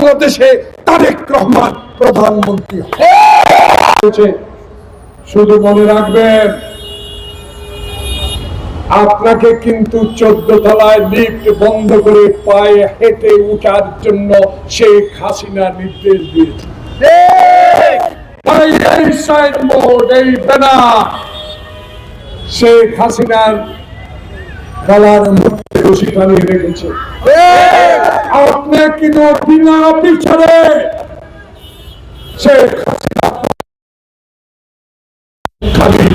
বাংলাদেশে তারেক রহমান প্রধানমন্ত্রী শুধু মনে রাখবেন আপনাকে কিন্তু চোদ্দ তলায় লিফট বন্ধ করে পায়ে হেঁটে উঠার জন্য শেখ হাসিনা নির্দেশ দিয়েছে শেখ হাসিনার গলার মধ্যে রশি টানিয়ে রেখেছে আপনি কিন্তু বিনা বিচারে শেখ হাসিনা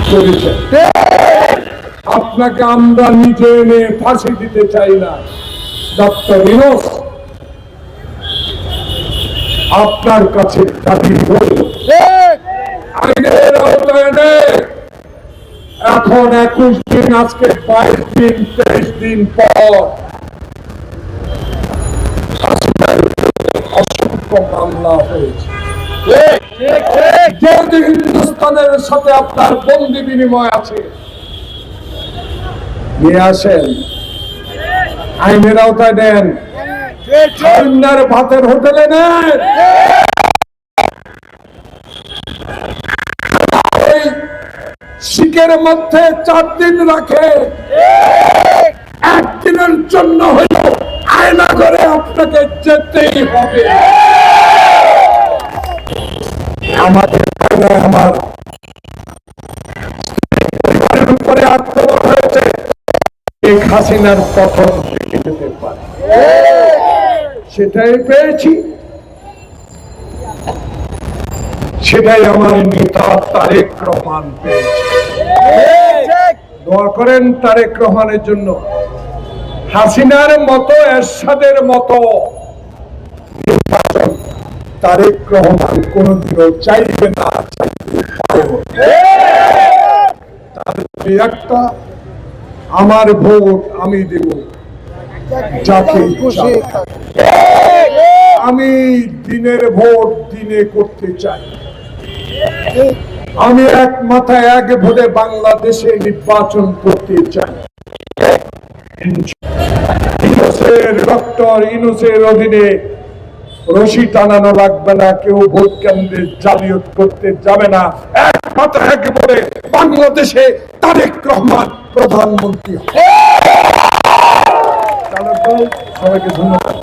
করেছে আপনাকে আমরা নিজে এনে ফাঁসি দিতে চাই না। ডক্টর ইনোস আপনার কাছে দাবি হল। আইনের আওতায় এখন একুশ দিন আজকে বাইশ দিন তেইশ দিন বিরুদ্ধে অসংখ্য মামলা হয়েছে। যেহেতু হিন্দুস্তানের সাথে আপনার বন্দি বিনিময় আছে, নিয়ে আসেন। আইনের আওতায় ভাতের হোটেলে নেন। শিখের মধ্যে চার দিন রাখে একদিনের জন্য আয়না করে আপনাকে যেতেই হবে। আমাদের আমার শেখ হাসিনার সেটাই পেয়েছি। সেটাই আমার নেতা তারেক রহমান পেয়েছে। দোয়া করেন তারেক রহমানের জন্য। হাসিনার মতো, এরশাদের মতো নির্বাচন তারেক রহমান কোনদিনও চাইবে না একটা, আমার ভোট আমি দেব, যাকে আমি দিনের ভোট দিনে করতে চাই। আমি এক মাথায় এক ভোটে বাংলাদেশে নির্বাচন করতে চাই। ডক্টর ইনুসের অধীনে রশি টানানো লাগবে না, কেউ ভোট কেন্দ্রে জালিয়াত করতে যাবে না। এক মাথায় এক বলে বাংলাদেশে তারেক রহমান প্রধানমন্ত্রী। সবাইকে ধন্যবাদ